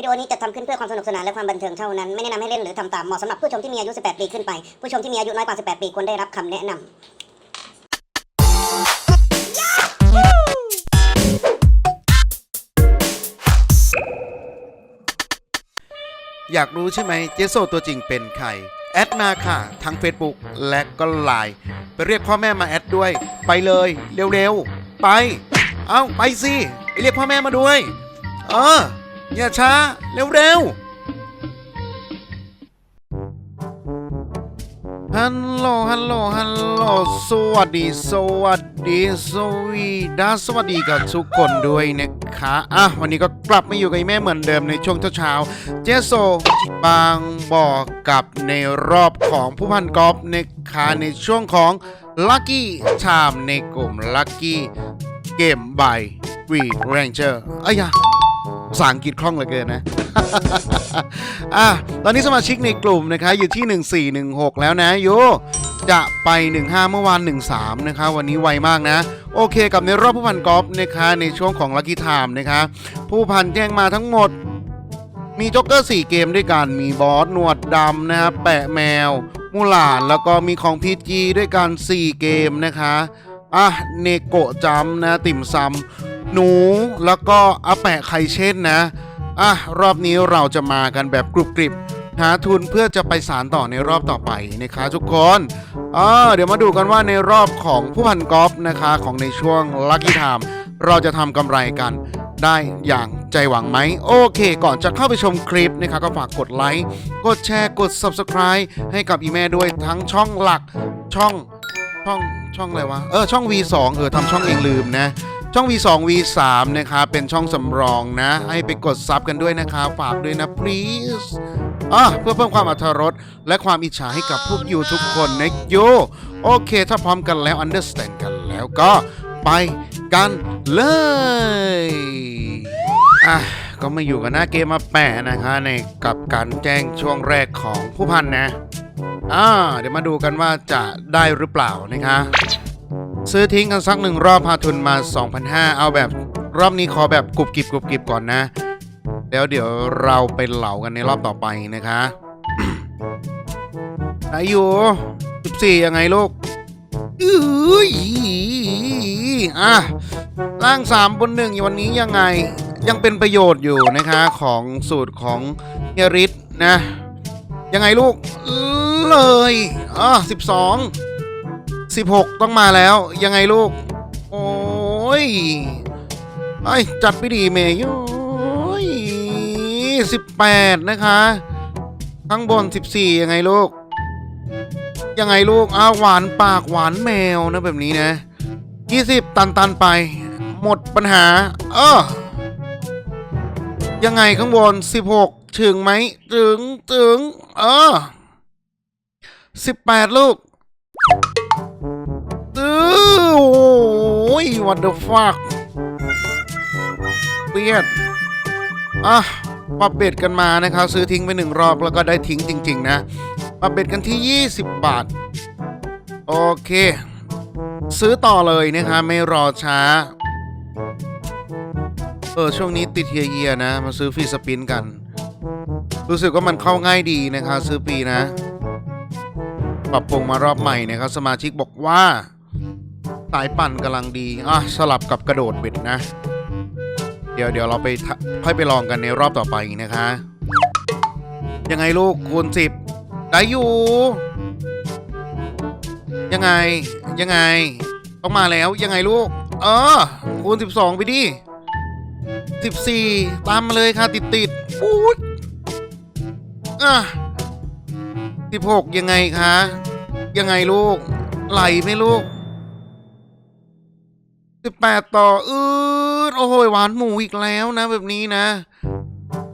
วิดีโอนี้จะทำขึ้นเพื่อความสนุกสนานและความบันเทิงเท่านั้น ไม่แนะนำให้เล่นหรือทำตาม เหมาะสำหรับผู้ชมที่มีอายุ 18 ปีขึ้นไป ผู้ชมที่มีอายุน้อยกว่า 18 ปีควรได้รับคำแนะนำอยากรู้ใช่ไหมเจโซตัวจริงเป็นใคร แอดมาค่ะ ทั้ง Facebook และก็ไลน์ไปเรียกพ่อแม่มาแอดด้วย ไปเลยเร็วๆ ไป เอ้า ไปสิ ไปเรียกพ่อแม่มาด้วย เออ อย่าช้า เร็วๆ ฮัลโหล ฮัลโหล ฮัลโหล สวัสดี สวัสดีสวีดาสวัสดีกับทุกคนด้วยนะคะอะวันนี้ก็กลับมาอยู่กับแม่เหมือนเดิมในช่วงเช้าเจโซบางบอกกับในรอบของผู้พันกอล์ฟนะคะในช่วงของ Lucky Time ในกลุ่ม Lucky Game by Green Ranger เอ้ยยะ ภาษาอังกฤษคล่องเหลือเกินนะอะตอนนี้สมาชิกในกลุ่มนะคะอยู่ที่ 1416 แล้วนะโยจะไป 15 เมื่อวาน 13 นะคะ วันนี้ไวมากนะ โอเคกับในรอบผู้พันกอล์ฟนะคะในช่วงของ Lucky Time นะคะผู้พันแจ้งมาทั้งหมด มีจ็อกเกอร์ 4 เกมด้วยกัน มีบอส หนวดดำนะครับแปะแมว มูหลาน แล้วก็มีของพีจีด้วยกัน 4 เกมนะคะอะเนโกะจำนะติ่มซำ หนูแล้วก็อาแปะไข่เช่นนะ อะ รอบนี้เราจะมากันแบบกรุบกริบหาทุนเพื่อจะไปสารต่อในรอบต่อไปนะคะทุกคนอ่าเดี๋ยวมาดูกันว่าในรอบของผู้พันกอล์ฟนะคะของในช่วง Lucky Time เราจะทำกำไรกันได้อย่างใจหวังไหม โอเคก่อนจะเข้าไปชมคลิปนะคะก็ฝากกดไลค์กดแชร์กด Subscribe ให้กับอีแม่ด้วยทั้งช่องหลักช่องช่องช่องอะไรวะ เออ ช่อง V2 เออทำช่องเองลืมนะ ช่อง V2 V3 นะคะเป็นช่องสำรองนะ ให้ไปกดซับกันด้วยนะคะฝากด้วยนะ please อะเพื่อเพิ่มความอรรถรสและความอิจฉาให้กับพวกยูทุกคนนะโยโอเค ถ้าพร้อมกันแล้ว understand กันแล้วก็ไปกันเลยอะก็มาอยู่กันหน้าเกมมาแปะนะคะในกับการแจ้งช่วงแรกของผู้พันนะอ่าเดี๋ยวมาดูกันว่าจะได้หรือเปล่านะคะ ซื้อทิ้งกันสักหนึ่งรอบพาทุนมา2,500เอาแบบรอบนี้ขอแบบกรุบกริบกรุบกริบก่อนนะ แล้วเดี๋ยวเราไปเหล่ากันในรอบต่อไปนะคะไหนอยู่14 ยังไงลูกอื้ยอะร่าง3บนหนึ่งวันนี้ยังไงยังเป็นประโยชน์อยู่นะคะของสูตรของเฮริสนะ ยังไงลูกเลยอะ12 16 ต้องมาแล้ว ยังไงลูก โอ้ยไอ้จัดไปดีเมย์โอ้ย18นะคะ ข้างบน 14 ยังไงลูก ยังไงลูกอ้าหวานปากหวานแมวนะแบบนี้นะ 20 ตันตันไป หมดปัญหา เออยังไงข้างบน 16 ถึงไหมถึงถึงเออ18 ลูก โอ้ย what the fuck เปียดอะปรับเบ็ดกันมานะครับ ซื้อทิ้งไปหนึ่งรอบแล้วก็ได้ทิ้งจริง ๆ นะปรับเบ็ดกันที่ 20 บาท โอเค ซื้อต่อเลยนะคะไม่รอช้า เออ ช่วงนี้ติดเฮียเยียๆนะ มาซื้อฟรีสปินกัน รู้สึกว่ามันเข้าง่ายดีนะคะ ซื้อปีนะ ปรับปรุงมารอบใหม่นะครับ สมาชิกบอกว่า สายปั่นกำลังดี อะ สลับกับกระโดดเบ็ดนะ เดี๋ยวเดี๋ยวเราไปค่อยไปลองกันในรอบต่อไปนะคะ ยังไงลูกคูณสิบได้อยู่ ยังไงยังไง ต้องมาแล้วยังไงลูก เออคูณสิบสองไปดิสิบสี่ตามมาเลยค่ะติดติดๆปูดอะสิบหกยังไงคะยังไงลูก ไหลไหมลูก สิบแปดต่ออืดโอ้โหหวานหมูอีกแล้วนะ แบบนี้นะ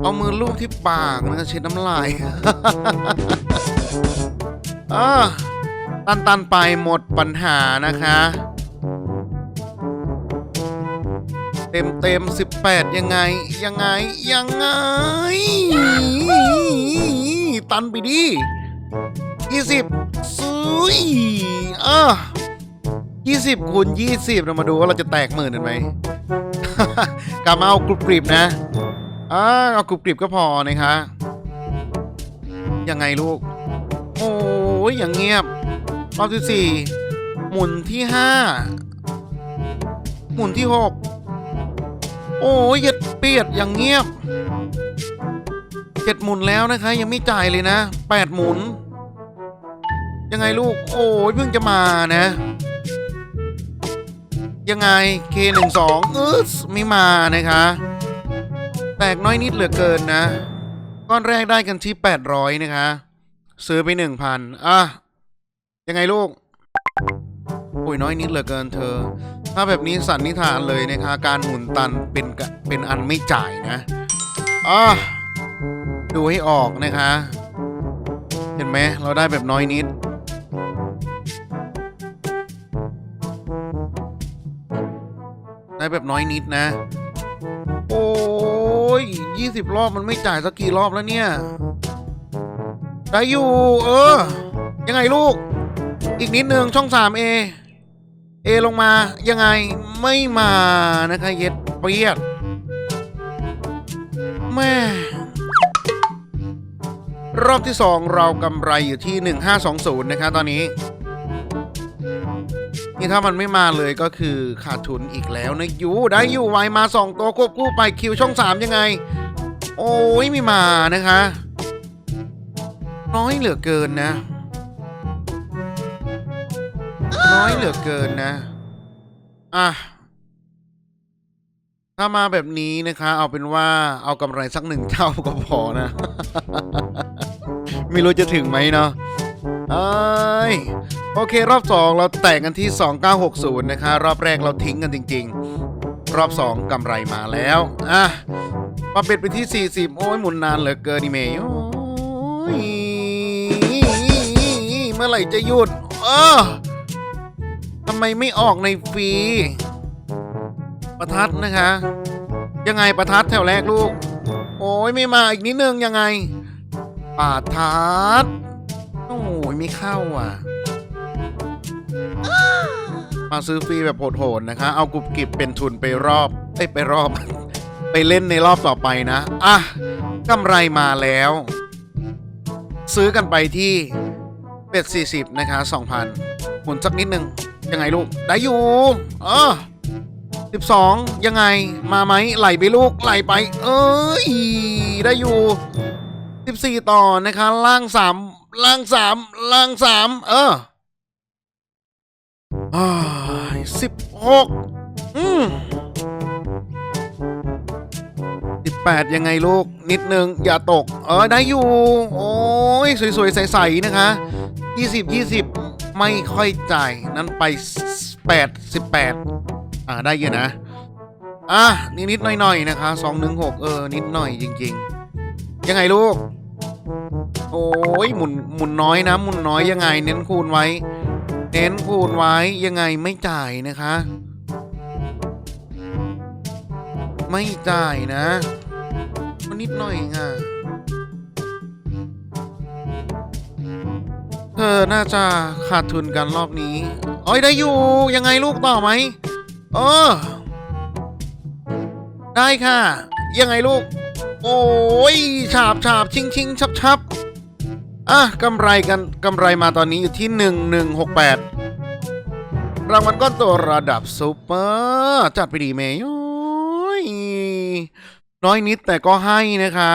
เอามือลูบที่ปากนะเช็ดน้ำลายอ่าตันตันไปหมดปัญหานะคะ เต็มเต็มสิบแปดยังไง ยังไง ยังไง ตันไปดิยี่สิบสุยอ่า 20คูณ20 เรามาดูว่าเราจะแตกหมื่นหรือไม่กามาเอากรุบกริบนะอ่าเอากรุบกริบก็พอนะคะยังไงลูก โอ้ยอย่างเงียบรอบที่สี่หมุนที่ห้าหมุนที่หกโอ้ยเย็ดเปียดอย่างเงียบเจ็ดหมุนแล้วนะคะ ยังไม่จ่ายเลยนะแปดหมุน ยังไงลูก โอ้ยเพิ่งจะมานะ ยังไง K หนึ่งสองเออไม่มานะคะ แตกน้อยนิดเหลือเกินนะ ก้อนแรกได้กันที่ 800 นะคะ ซื้อไป 1,000 อะ ยังไงลูกปุยน้อยนิดเหลือเกินเธอ ถ้าแบบนี้สันนิษฐานเลยนะคะ การหมุนตันเป็นเป็นอันไม่จ่ายนะอะดูให้ออกนะคะ เห็นไหมเราได้แบบน้อยนิด แบบน้อยนิดนะ โอ้ยยี่สิบรอบมันไม่จ่ายสักกี่รอบแล้วเนี่ย ได้อยู่ เออ ยังไงลูก อีกนิดนึงช่องสามเอเอลงมายังไงไม่มานะคะเย็ดเปียดแม่รอบที่สองเรากำไรอยู่ที่ 1520 นะคะตอนนี้ นี่ถ้ามันไม่มาเลยก็คือขาดทุนอีกแล้วนะยูได้อยู่ไวมาสองตัวควบคู่ไปคิวช่องสามยังไง โอ้ยไม่มานะคะ น้อยเหลือเกินนะ น้อยเหลือเกินนะ อะถ้ามาแบบนี้นะคะ เอาเป็นว่าเอากำไรสักหนึ่งเท่าก็พอนะ ไม่รู้จะถึงไหมเนาะเอ้ย โอเค รอบ 2 เราแตกกันที่ 2960 นะคะ รอบแรกเราทิ้งกันจริง ๆ รอบ 2กำไรมาแล้วอะมาเป็ดไปที่ 40 โอ้ยหมุนนานเหลือเกินนี่เมย์โอ้ยเมื่อไหร่จะหยุด เออทำไมไม่ออกในฟรี ประทัดนะคะ ยังไงประทัดแถวแรกลูก โอ้ยไม่มาอีกนิดนึงยังไงประทัด โอ้ยไม่เข้าอะ มาซื้อฟรีแบบโหดๆนะคะ เอากรุบกริบเป็นทุนไปรอบเอ้ยไปรอบ ไปเล่นในรอบต่อไปนะ อะกำไรมาแล้ว ซื้อกันไปที่เป็ด40นะคะ2,000หมุนสักนิดนึง ยังไงลูก ได้อยู่เออ12ยังไงมาไหมไหลไปลูก ไหลไป เอ้ย ได้อยู่14ต่อนะคะ ล่าง3ล่าง3ล่าง3เออ สิบหกอืมสิบแปดยังไงลูก นิดนึง อย่าตก เออ ได้อยู่ โอ้ย สวยๆ ใสๆ นะคะยี่สิบยี่สิบไม่ค่อยจ่าย นั้นไปแปดสิบแปดอ่า ได้เยอะนะ อะ นิดๆ หน่อยๆ นะคะสองหนึ่งหกเออ นิดหน่อยจริง ๆ ยังไงลูก โอ้ยหมุนหมุนน้อยนะ หมุนน้อยยังไง เน้นคูณไว้ เน้นคูณไว้ยังไงไม่จ่ายนะคะ ไม่จ่ายนะมันนิดหน่อยอะเธอน่าจะขาดทุนกันรอบนี้อ้ยได้อยู่ยังไงลูกต่อไหมเออ ได้ค่ะ ยังไงลูก โอ้ยฉาบฉาบชิงชิงชับชับ อะกำไรกันกำไรมาตอนนี้อยู่ที่หนึ่งหนึ่งหกแปดรางวัลก้อนโตระดับซูเปอร์จัดไปดีเมย์โอ้ยน้อยนิดแต่ก็ให้นะคะ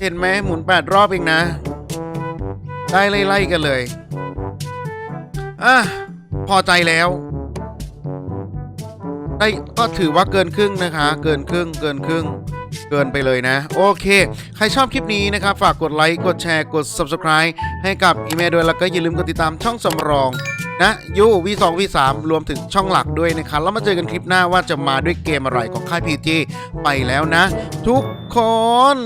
เห็นไหมหมุนแปดรอบเองนะ ได้ไล่ๆกันเลยอะพอใจแล้ว ได้ก็ถือว่าเกินครึ่งนะคะ เกินครึ่งเกินครึ่ง เกินไปเลยนะ โอเค ใครชอบคลิปนี้นะครับ ฝากกดไลค์กดแชร์กด Subscribe ให้กับอีเมลด้วย แล้วก็อย่าลืมกดติดตามช่องสำรองนะยู V2 V3 รวมถึงช่องหลักด้วยนะครับ แล้วมาเจอกันคลิปหน้าว่าจะมาด้วยเกมอะไรของค่ายพีจีไปแล้วนะ ทุกคน